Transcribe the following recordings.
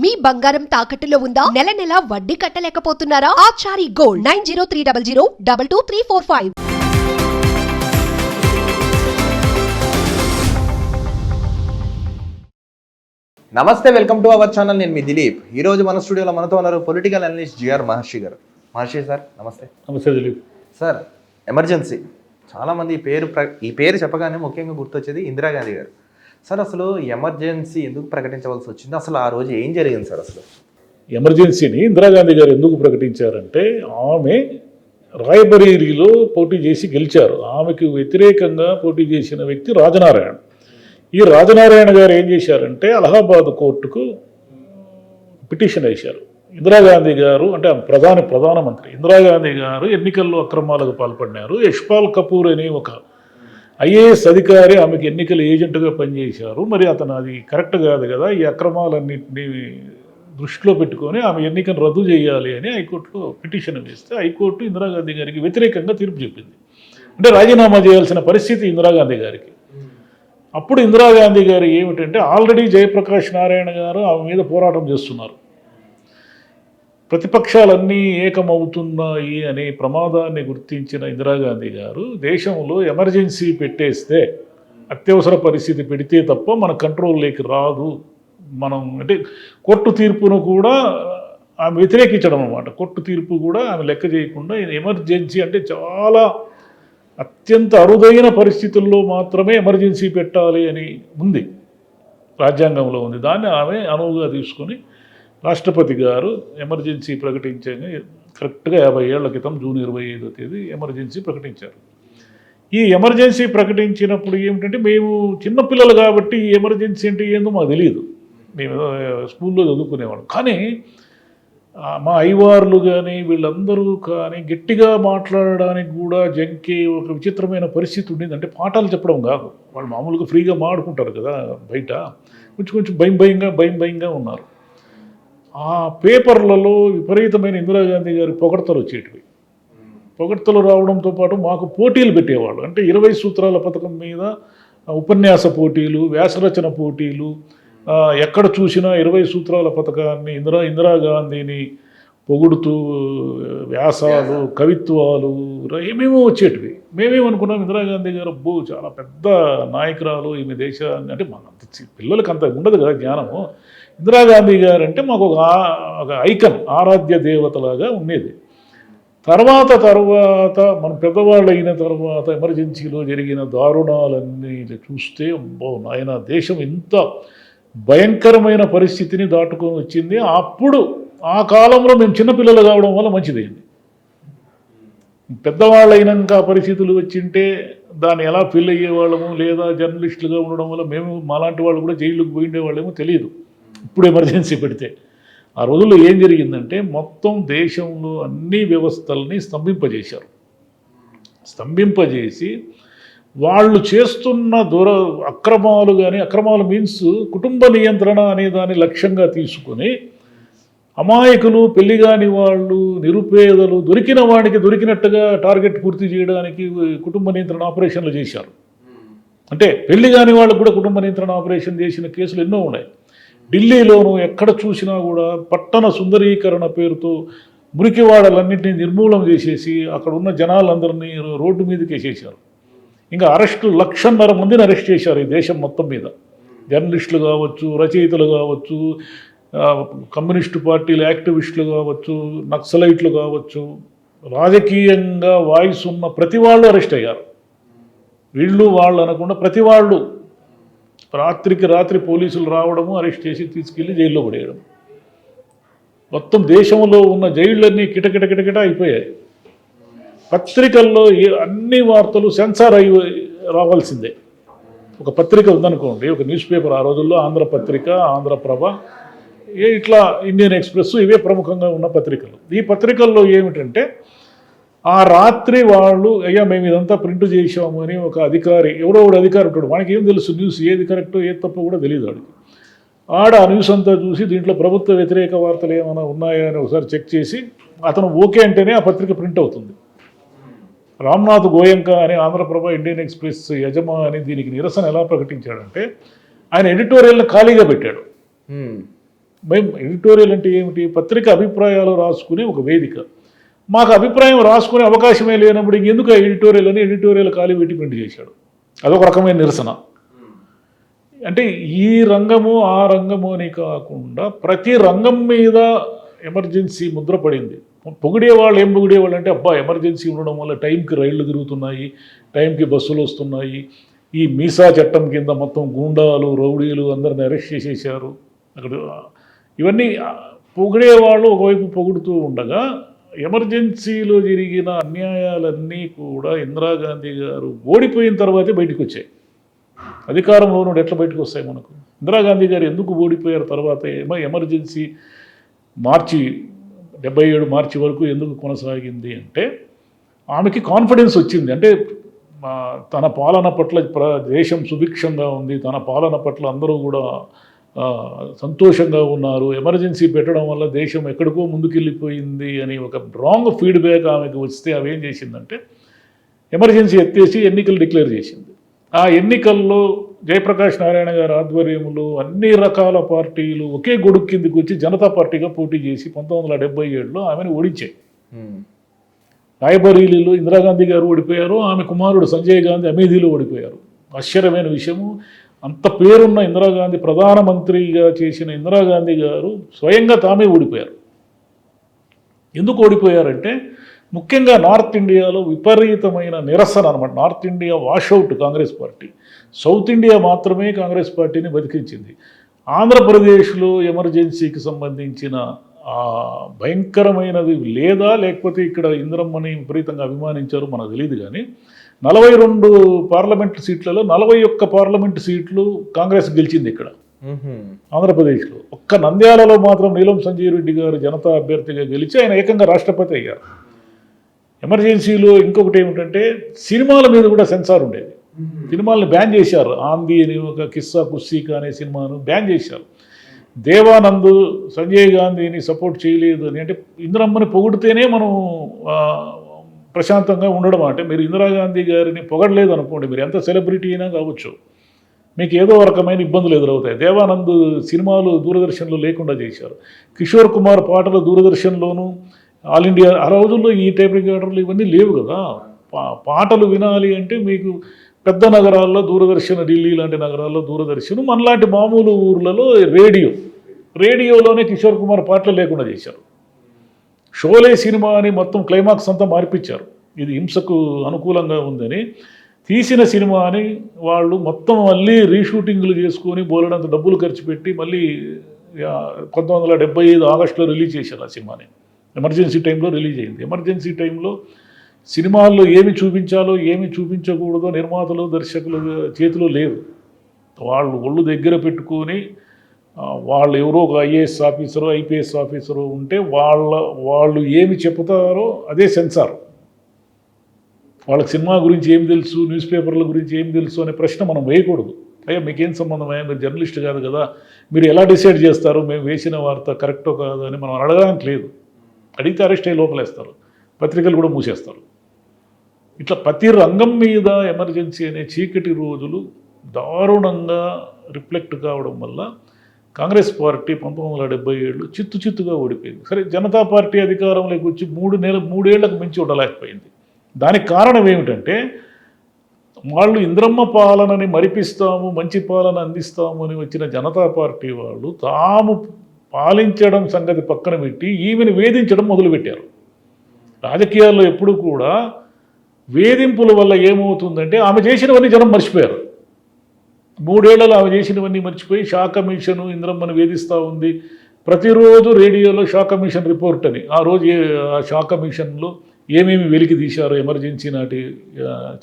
మీ బంగారం తాకట్టులో ఉందా? నెల నెల వడ్డీ కట్టలేకపోతున్నారా? Achari gold nine zero three double zero double two three four five. నమస్తే వెల్కమ్ టు అవర్ ఛానల్. నేను మీ దిలీప్. ఈ రోజు మన స్టూడియోలో మనతో ఉన్నారు పొలిటికల్ అనలిస్ట్ జిఆర్ మహర్షి గారు. మహర్షి సార్ నమస్తే. నమస్తే దిలీప్. Sir emergency. చాలామంది ఈ పేరు ప్ర ఈ పేరు చెప్పగానే ముఖ్యంగా గుర్తొచ్చేది ఇందిరాగాంధీ గారు. సార్ అసలు ఎమర్జెన్సీ ఎందుకు ప్రకటించవలసి వచ్చింది? అసలు ఆ రోజు ఏం జరిగింది సార్ అసలు? ఎమర్జెన్సీని ఇందిరాగాంధీ గారు ఎందుకు ప్రకటించారంటే ఆమె రాయబరేలీలో పోటీ చేసి గెలిచారు. ఆమెకు వ్యతిరేకంగా పోటీ చేసిన వ్యక్తి రాజనారాయణ. ఈ రాజనారాయణ గారు ఏం చేశారంటే అలహాబాద్ కోర్టుకు పిటిషన్ వేశారు. ఇందిరాగాంధీ గారు అంటే ఆమె ప్రధాని ప్రధానమంత్రి. ఇందిరాగాంధీ గారు ఎన్నికల్లో అక్రమాలకు పాల్పడినారు. యశ్పాల్ కపూర్ అనే ఒక ఐఏఎస్ అధికారి ఆమెకి ఎన్నికల ఏజెంట్గా పనిచేశారు. మరి అతను అది కరెక్ట్ కాదు కదా ఈ అక్రమాలన్నింటినీ దృష్టిలో పెట్టుకొని ఆమె ఎన్నికను రద్దు చేయాలి అని హైకోర్టులో పిటిషన్ వేస్తే హైకోర్టు ఇందిరాగాంధీ గారికి వ్యతిరేకంగా తీర్పు చెప్పింది. అంటే రాజీనామా చేయాల్సిన పరిస్థితి ఇందిరాగాంధీ గారికి. అప్పుడు ఇందిరాగాంధీ గారు ఏమిటంటే ఆల్రెడీ జయప్రకాష్ నారాయణ గారు ఆమె మీద పోరాటం చేస్తున్నారు. ప్రతిపక్షాలన్నీ ఏకమవుతున్నాయి అనే ప్రమాదాన్ని గుర్తించిన ఇందిరాగాంధీ గారు దేశంలో ఎమర్జెన్సీ పెట్టేస్తే అత్యవసర పరిస్థితి పెడితే తప్ప మన కంట్రోల్లోకి రాదు. మనం అంటే కోర్టు తీర్పును కూడా ఆమె వ్యతిరేకించడం అనమాట కోర్టు తీర్పు కూడా ఆమె లెక్క చేయకుండా ఎమర్జెన్సీ అంటే చాలా అత్యంత అరుదైన పరిస్థితుల్లో మాత్రమే ఎమర్జెన్సీ పెట్టాలి అని ఉంది. రాజ్యాంగంలో ఉంది. దాన్ని ఆమె అనువుగా తీసుకొని రాష్ట్రపతి గారు ఎమర్జెన్సీ ప్రకటించగా కరెక్ట్గా యాభై ఏళ్ళ క్రితం జూన్ ఇరవై ఐదో తేదీ ఎమర్జెన్సీ ప్రకటించారు. ఈ ఎమర్జెన్సీ ప్రకటించినప్పుడు ఏమిటంటే మేము చిన్నపిల్లలు కాబట్టి ఈ ఎమర్జెన్సీ అంటే ఏందో మాకు తెలియదు. మేము స్కూల్లో చదువుకునేవాళ్ళం. కానీ మా ఐవార్లు కానీ వీళ్ళందరూ కానీ గట్టిగా మాట్లాడడానికి కూడా జంకే ఒక విచిత్రమైన పరిస్థితి ఉండేది. అంటే పాఠాలు చెప్పడం కాదు. వాళ్ళు మామూలుగా ఫ్రీగా మాడుకుంటారు కదా బయట. కొంచెం కొంచెం భయం భయంగా భయం భయంగా ఉన్నారు. ఆ పేపర్లలో విపరీతమైన ఇందిరాగాంధీ గారి పొగడతలు వచ్చేటివి. పొగడ్తలు రావడంతో పాటు మాకు పోటీలు పెట్టేవాళ్ళు. అంటే ఇరవై సూత్రాల పథకం మీద ఉపన్యాస పోటీలు వ్యాసరచన పోటీలు ఎక్కడ చూసినా ఇరవై సూత్రాల పథకాన్ని ఇందిరా ఇందిరాగాంధీని పొగుడుతూ వ్యాసాలు కవిత్వాలు ఏమేమో వచ్చేటివి. మేమేమనుకున్నాం ఇందిరాగాంధీ గారు అబ్బో చాలా పెద్ద నాయకురాలు ఈమె దేశాన్ని అంటే మన పిల్లలకి అంత ఉండదు కదా జ్ఞానము. ఇందిరాగాంధీ గారు అంటే మాకు ఒక ఒక ఐకన్ ఆరాధ్య దేవతలాగా ఉండేది. తర్వాత తర్వాత మన పెద్దవాళ్ళు అయిన తర్వాత ఎమర్జెన్సీలో జరిగిన దారుణాలన్నీ చూస్తే అబ్బో ఆయన దేశం ఇంత భయంకరమైన పరిస్థితిని దాటుకొని వచ్చింది. అప్పుడు ఆ కాలంలో మేము చిన్నపిల్లలు కావడం వల్ల మంచిదైంది. పెద్దవాళ్ళు అయినాక పరిస్థితులు వచ్చింటే దాన్ని ఎలా ఫీల్ అయ్యేవాళ్ళము లేదా జర్నలిస్టులుగా ఉండడం వల్ల మేము మాలాంటి వాళ్ళు కూడా జైలుకు పోయిండేవాళ్ళేమో తెలియదు. ఇప్పుడు ఎమర్జెన్సీ పెడితే. ఆ రోజుల్లో ఏం జరిగిందంటే మొత్తం దేశంలో అన్ని వ్యవస్థల్ని స్తంభింపజేశారు. స్తంభింపజేసి వాళ్ళు చేస్తున్న దుర అక్రమాలు కానీ అక్రమాలు మీన్స్ కుటుంబ నియంత్రణ అనే దాన్ని లక్ష్యంగా తీసుకుని అమాయకులు పెళ్ళి కాని వాళ్ళు నిరుపేదలు దొరికిన వాడికి దొరికినట్టుగా టార్గెట్ పూర్తి చేయడానికి కుటుంబ నియంత్రణ ఆపరేషన్లు చేశారు. అంటే పెళ్ళి కాని వాళ్ళకు కూడా కుటుంబ నియంత్రణ ఆపరేషన్ చేసిన కేసులు ఎన్నో ఉన్నాయి. ఢిల్లీలోనూ ఎక్కడ చూసినా కూడా పట్టణ సుందరీకరణ పేరుతో మురికివాడలన్నింటినీ నిర్మూలన చేసేసి అక్కడ ఉన్న జనాలందరినీ రోడ్డు మీదకి వేసేసారు ఇంకా అరెస్టు లక్షన్నర మందిని అరెస్ట్ చేశారు ఈ దేశం మొత్తం మీద. జర్నలిస్టులు కావచ్చు రచయితలు కావచ్చు కమ్యూనిస్టు పార్టీలు యాక్టివిస్టులు కావచ్చు నక్సలైట్లు కావచ్చు రాజకీయంగా వాయిస్ ఉన్న ప్రతి వాళ్ళు అరెస్ట్ అయ్యారు. వీళ్ళు వాళ్ళు అనకుండా ప్రతి వాళ్ళు రాత్రికి రాత్రి పోలీసులు రావడము అరెస్ట్ చేసి తీసుకెళ్ళి జైల్లో పడేయడం. మొత్తం దేశంలో ఉన్న జైళ్ళన్నీ కిటకిట కిటకిట అయిపోయాయి. పత్రికల్లో అన్ని వార్తలు సెన్సార్ అయి రావాల్సిందే. ఒక పత్రిక ఉందనుకోండి ఒక న్యూస్ పేపర్ ఆ రోజుల్లో ఆంధ్రపత్రిక ఆంధ్రప్రభ ఏ ఇట్లా ఇండియన్ ఎక్స్ప్రెస్ ఇవే ప్రముఖంగా ఉన్న పత్రికలు. ఈ పత్రికల్లో ఏమిటంటే ఆ రాత్రి వాళ్ళు అయ్యా మేము ఇదంతా ప్రింట్ చేసాము అని ఒక అధికారి ఎవరో ఒకడు అధికారి ఉంటాడు. వానికి ఏం తెలుసు? న్యూస్ ఏది కరెక్టో ఏది తప్పో కూడా తెలియదు వాడికి ఆడ ఆ న్యూస్ అంతా చూసి దీంట్లో ప్రభుత్వ వ్యతిరేక వార్తలు ఏమైనా ఉన్నాయా అని ఒకసారి చెక్ చేసి అతను ఓకే అంటేనే ఆ పత్రిక ప్రింట్ అవుతుంది. రామ్నాథ్ గోయంక అనే ఆంధ్రప్రభ ఇండియన్ ఎక్స్ప్రెస్ యజమాని దీనికి నిరసన ఎలా ప్రకటించాడంటే ఆయన ఎడిటోరియల్ని ఖాళీగా పెట్టాడు. మేము ఎడిటోరియల్ అంటే ఏమిటి? పత్రిక అభిప్రాయాలు రాసుకునే ఒక వేదిక. మాకు అభిప్రాయం రాసుకునే అవకాశమే లేనప్పుడు ఎందుకు ఆ ఎడిటోరియల్ అని ఎడిటోరియల్ ఖాళీ పెట్టి ప్రింట్ చేశాడు? అదొక రకమైన నిరసన. అంటే ఈ రంగము ఆ రంగము అని కాకుండా ప్రతి రంగం మీద ఎమర్జెన్సీ ముద్ర పడింది. పొగిడే వాళ్ళు ఏం పొగిడేవాళ్ళు అంటే అబ్బా ఎమర్జెన్సీ ఉండడం వల్ల టైంకి రైళ్ళు తిరుగుతున్నాయి టైంకి బస్సులు వస్తున్నాయి. ఈ మీసా చట్టం కింద మొత్తం గూండాలు రౌడీలు అందరిని అరెస్ట్ చేసేసారు అక్కడ ఇవన్నీ పొగిడే వాళ్ళు ఒకవైపు పొగుడుతూ ఉండగా ఎమర్జెన్సీలో జరిగిన అన్యాయాలన్నీ కూడా ఇందిరాగాంధీ గారు ఓడిపోయిన తర్వాతే బయటకు వచ్చాయి అధికారంలో నుండి ఎట్లా బయటకు వస్తాయి మనకు? ఇందిరాగాంధీ గారు ఎందుకు ఓడిపోయారు తర్వాత ఏమో ఎమర్జెన్సీ మార్చి డెబ్బై ఏడు మార్చి వరకు ఎందుకు కొనసాగింది అంటే ఆమెకి కాన్ఫిడెన్స్ వచ్చింది. అంటే తన పాలన పట్ల ప్ర దేశం సుభిక్షంగా ఉంది. తన పాలన పట్ల అందరూ కూడా సంతోషంగా ఉన్నారు. ఎమర్జెన్సీ పెట్టడం వల్ల దేశం ఎక్కడికో ముందుకెళ్ళిపోయింది అని ఒక రాంగ్ ఫీడ్బ్యాక్ ఆమెకు వస్తే అవి ఏం చేసిందంటే ఎమర్జెన్సీ ఎత్తేసి ఎన్నికలు డిక్లేర్ చేసింది. ఆ ఎన్నికల్లో జయప్రకాష్ నారాయణ గారి ఆధ్వర్యంలో అన్ని రకాల పార్టీలు ఒకే గొడుగు కిందికి వచ్చి జనతా పార్టీగా పోటీ చేసి పంతొమ్మిది వందల డెబ్బై ఏడులో ఆమెను ఓడించాయి. రాయబరీలీలో ఇందిరాగాంధీ గారు ఓడిపోయారు ఆమె కుమారుడు సంజయ్ గాంధీ అమేధీలో ఓడిపోయారు. ఆశ్చర్యమైన విషయము అంత పేరున్న ఇందిరాగాంధీ ప్రధానమంత్రిగా చేసిన ఇందిరాగాంధీ గారు స్వయంగా తామే ఓడిపోయారు. ఎందుకు ఓడిపోయారంటే ముఖ్యంగా నార్త్ ఇండియాలో విపరీతమైన నిరసన అనమాట north India washout Congress party. South India మాత్రమే కాంగ్రెస్ పార్టీని బతికించింది. ఆంధ్రప్రదేశ్లో ఎమర్జెన్సీకి సంబంధించిన భయంకరమైనది లేదా లేకపోతే ఇక్కడ ఇంద్రమ్మని విపరీతంగా అభిమానించారు మనకు తెలియదు కానీ నలభై రెండు పార్లమెంట్ సీట్లలో నలభై ఒక్క పార్లమెంట్ సీట్లు కాంగ్రెస్ గెలిచింది ఇక్కడ. ఆంధ్రప్రదేశ్లో. ఒక్క నంద్యాలలో మాత్రం నీలం సంజయ్ రెడ్డి గారు జనతా అభ్యర్థిగా గెలిచి ఆయన ఏకంగా రాష్ట్రపతి అయ్యారు. ఎమర్జెన్సీలో ఇంకొకటి ఏమిటంటే సినిమాల మీద కూడా సెన్సార్ ఉండేది. సినిమాలను బ్యాన్ చేశారు. ఆంది అని ఒక కిస్సా కుస్సీకా అనే సినిమాను బ్యాన్ చేశారు. దేవానంద్ సంజయ్ గాంధీని సపోర్ట్ చేయలేదు అని. అంటే ఇందిరమ్మని పొగిడితేనే మనం ప్రశాంతంగా ఉండడం అంటే మీరు ఇందిరాగాంధీ గారిని పొగడలేదు అనుకోండి మీరు ఎంత సెలబ్రిటీ అయినా కావచ్చు. మీకు ఏదో రకమైన ఇబ్బందులు ఎదురవుతాయి. దేవానంద్ సినిమాలు దూరదర్శన్లో లేకుండా చేశారు. కిషోర్ కుమార్ పాటలు దూరదర్శన్లోనూ ఆల్ ఇండియా ఆ రోజుల్లో ఈ టైప్ రికార్డర్లు ఇవన్నీ లేవు కదా. పా పాటలు వినాలి అంటే మీకు పెద్ద నగరాల్లో దూరదర్శన్ ఢిల్లీ లాంటి నగరాల్లో దూరదర్శన్ మనలాంటి మామూలు ఊర్లలో రేడియో. రేడియోలోనే కిషోర్ కుమార్ పాటలు లేకుండా చేశారు. షోలే సినిమా అని మొత్తం క్లైమాక్స్ అంతా మార్పించారు ఇది హింసకు అనుకూలంగా ఉందని. తీసిన సినిమాని వాళ్ళు మొత్తం మళ్ళీ రీషూటింగ్లు చేసుకొని బోలెడంత డబ్బులు ఖర్చు పెట్టి మళ్ళీ పంతొమ్మిది వందల డెబ్బై ఐదు ఆగస్టులో రిలీజ్ చేశారు ఆ సినిమాని. ఎమర్జెన్సీ టైంలో రిలీజ్ అయింది. ఎమర్జెన్సీ టైంలో సినిమాల్లో ఏమి చూపించాలో ఏమి చూపించకూడదో నిర్మాతలు దర్శకులు చేతిలో లేవు. వాళ్ళు ఒళ్ళు దగ్గర పెట్టుకొని వాళ్ళు ఎవరో ఒక ఐఏఎస్ ఆఫీసరు ఐపీఎస్ ఆఫీసరు ఉంటే వాళ్ళ వాళ్ళు ఏమి చెప్తారో అదే సెన్సార్. వాళ్ళకి సినిమా గురించి ఏం తెలుసు న్యూస్ పేపర్ల గురించి ఏం తెలుసు అనే ప్రశ్న మనం వేయకూడదు. అయ్యా మీకేం సంబంధం అయ్యా? మీరు జర్నలిస్ట్ కాదు కదా. మీరు ఎలా డిసైడ్ చేస్తారు? మేము వేసిన వార్త కరెక్టో కాదు అని మనం అడగడానికి లేదు. అడిగితే అరెస్ట్ అయ్యి లోపలేస్తారు. పత్రికలు కూడా మూసేస్తారు. ఇట్లా ప్రతి రంగం మీద ఎమర్జెన్సీ అనే చీకటి రోజులు దారుణంగా రిఫ్లెక్ట్ కావడం వల్ల కాంగ్రెస్ పార్టీ పంతొమ్మిది వందల డెబ్బై ఏళ్ళు చిత్తు చిత్తుగా ఓడిపోయింది. సరే జనతా పార్టీ అధికారంలోకి వచ్చి మూడు నెల మూడేళ్ళకు మించి ఉండలేకపోయింది. దానికి కారణం ఏమిటంటే వాళ్ళు ఇంద్రమ్మ పాలనని మరిపిస్తాము మంచి పాలన అందిస్తాము అని వచ్చిన జనతా పార్టీ వాళ్ళు తాము పాలించడం సంగతి పక్కన పెట్టి ఈమెను వేధించడం మొదలుపెట్టారు. రాజకీయాల్లో ఎప్పుడు కూడా వేధింపుల వల్ల ఏమవుతుందంటే ఆమె చేసినవన్నీ జనం మర్చిపోయారు. మూడేళ్ళలో ఆమె చేసినవన్నీ మర్చిపోయి షా కమిషన్ ఇంద్రమ్మను వేధిస్తూ ఉంది. ప్రతిరోజు రేడియోలో షా కమిషన్ రిపోర్ట్ అని. ఆ రోజు ఆ షా కమిషన్లో ఏమేమి వెలికి తీశారో ఎమర్జెన్సీ నాటి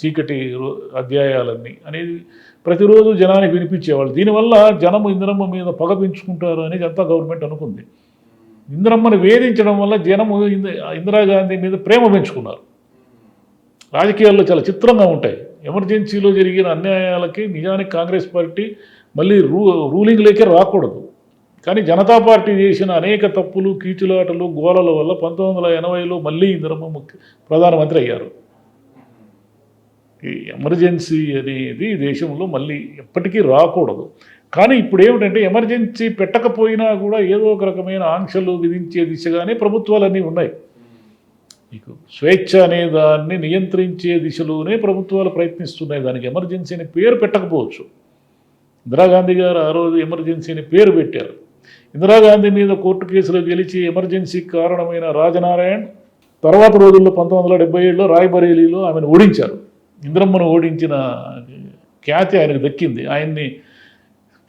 చీకటి అధ్యాయాలన్నీ అనేది ప్రతిరోజు జనానికి వినిపించేవాళ్ళు. దీనివల్ల జనం ఇంద్రమ్మ మీద పగ పెంచుకుంటారు అని జనతా గవర్నమెంట్ అనుకుంది. ఇందిరమ్మని వేధించడం వల్ల జనము ఇంద- ఇందిరాగాంధీ మీద ప్రేమ పెంచుకున్నారు. రాజకీయాల్లో చాలా చిత్రంగా ఉంటాయి. ఎమర్జెన్సీలో జరిగిన అన్యాయాలకి నిజానికి కాంగ్రెస్ పార్టీ మళ్ళీ రూ రూలింగ్లోకే రాకూడదు. కానీ జనతా పార్టీ చేసిన అనేక తప్పులు కీచులాటలు గోలల వల్ల పంతొమ్మిది వందల ఎనభైలో మళ్ళీ ఇందిరమ్మ ముఖ్య ప్రధానమంత్రి అయ్యారు. ఈ ఎమర్జెన్సీ అనేది దేశంలో మళ్ళీ ఎప్పటికీ రాకూడదు. కానీ ఇప్పుడు ఏమిటంటే ఎమర్జెన్సీ పెట్టకపోయినా కూడా ఏదో ఒక రకమైన ఆంక్షలు విధించే దిశగానే ప్రభుత్వాలన్నీ ఉన్నాయి. మీకు స్వేచ్ఛ అనే దాన్ని నియంత్రించే దిశలోనే ప్రభుత్వాలు ప్రయత్నిస్తున్నాయి. దానికి ఎమర్జెన్సీ అని పేరు పెట్టకపోవచ్చు. ఇందిరాగాంధీ గారు ఆ రోజు ఎమర్జెన్సీ అని పేరు పెట్టారు. ఇందిరాగాంధీ మీద కోర్టు కేసులో గెలిచి ఎమర్జెన్సీకి కారణమైన రాజనారాయణ్ తర్వాత రోజుల్లో పంతొమ్మిది వందల డెబ్బై ఏడులో రాయ్బరేలీలో ఆమెను ఓడించారు. ఇంద్రమ్మను ఓడించిన ఖ్యాతి ఆయనకు దక్కింది. ఆయన్ని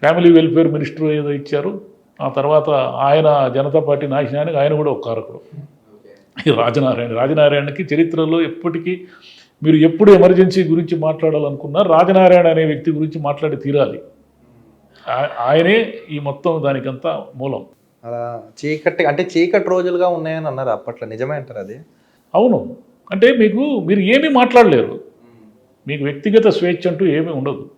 ఫ్యామిలీ వెల్ఫేర్ మినిస్టర్ ఏదో ఇచ్చారు. ఆ తర్వాత ఆయన జనతా పార్టీ నాశనానికి ఆయన కూడా ఒక కారకుడు. రాజనారాయణ. రాజనారాయణకి చరిత్రలో ఎప్పటికీ మీరు ఎప్పుడు ఎమర్జెన్సీ గురించి మాట్లాడాలనుకున్నా రాజనారాయణ అనే వ్యక్తి గురించి మాట్లాడి తీరాలి. ఆయనే ఈ మొత్తం దానికంతా మూలం. అలా చీకటి అంటే చీకటి రోజులుగా ఉన్నాయని అన్నారు అప్పట్లో. నిజమే అంటారు అది? అవును. అంటే మీకు మీరు ఏమీ మాట్లాడలేరు. మీకు వ్యక్తిగత స్వేచ్ఛ అంటూ ఏమీ ఉండదు.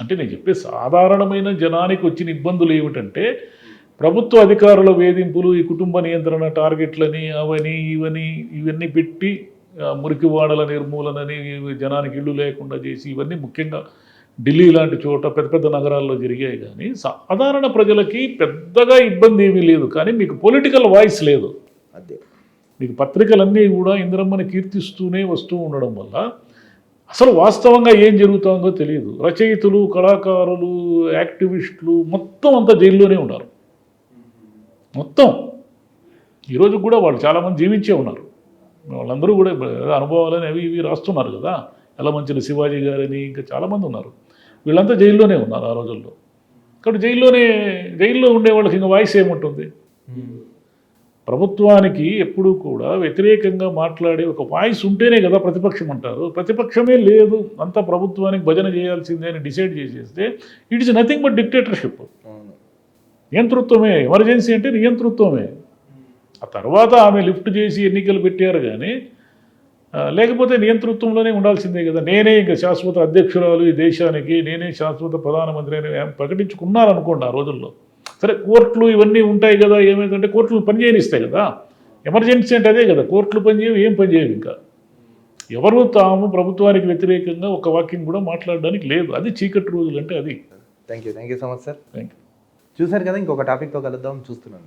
అంటే నేను చెప్పే సాధారణమైన జనానికి వచ్చిన ఇబ్బందులు ఏమిటంటే ప్రభుత్వ అధికారుల వేధింపులు ఈ కుటుంబ నియంత్రణ టార్గెట్లని అవని ఇవని ఇవన్నీ పెట్టి ఆ, మురికి వాడల నిర్మూలనని జనానికి ఇల్లు లేకుండా చేసి ఇవన్నీ ముఖ్యంగా ఢిల్లీ లాంటి చోట పెద్ద పెద్ద నగరాల్లో జరిగాయి కానీ సాధారణ ప్రజలకి పెద్దగా ఇబ్బంది ఏమీ లేదు. కానీ మీకు పొలిటికల్ వాయిస్ లేదు. అదే. మీకు పత్రికలన్నీ కూడా ఇందిరమ్మని కీర్తిస్తూనే వస్తూ ఉండడం వల్ల అసలు వాస్తవంగా ఏం జరుగుతుందో తెలియదు రచయితలు కళాకారులు యాక్టివిస్టులు మొత్తం అంతా జైల్లోనే ఉన్నారు. మొత్తం. ఈరోజు కూడా వాళ్ళు చాలామంది జీవించే ఉన్నారు. వాళ్ళందరూ కూడా అనుభవాలని అవి ఇవి రాస్తున్నారు కదా. ఎలమంచిన శివాజీ గారని ఇంకా చాలామంది ఉన్నారు. వీళ్ళంతా జైల్లోనే ఉన్నారు ఆ రోజుల్లో. కాబట్టి జైల్లోనే జైల్లో ఉండే వాళ్ళకి ఇంకా వాయిస్ ఏముంటుంది? ప్రభుత్వానికి ఎప్పుడూ కూడా వ్యతిరేకంగా మాట్లాడే ఒక వాయిస్ ఉంటేనే కదా ప్రతిపక్షం అంటారు. ప్రతిపక్షమే లేదు. అంతా ప్రభుత్వానికి భజన చేయాల్సిందే అని డిసైడ్ చేసేస్తే it is nothing but dictatorship. నియంతృత్వమే emergency అంటే నియంతృత్వమే. ఆ తర్వాత ఆమె లిఫ్ట్ చేసి ఎన్నికలు పెట్టారు కానీ లేకపోతే నియంతృత్వంలోనే ఉండాల్సిందే కదా. నేనే ఇంకా శాశ్వత అధ్యక్షురాలు ఈ దేశానికి నేనే శాశ్వత ప్రధానమంత్రి అని ప్రకటించుకున్నారనుకోండి ఆ రోజుల్లో. సరే కోర్టులు ఇవన్నీ ఉంటాయి కదా ఏమైందంటే కోర్టులు పనిచేయనిస్తాయి కదా. ఎమర్జెన్సీ అంటే అదే కదా కోర్టులు పనిచేయవు ఏం పనిచేయవు ఇంకా. ఎవరు తాము ప్రభుత్వానికి వ్యతిరేకంగా ఒక వాక్యం కూడా మాట్లాడడానికి లేదు. అది చీకటి రోజులు అంటే అది. Thank you thank you so much sir thank you చూసారు కదా ఇంకొక టాపిక్తో కలుద్దాం చూస్తున్నాం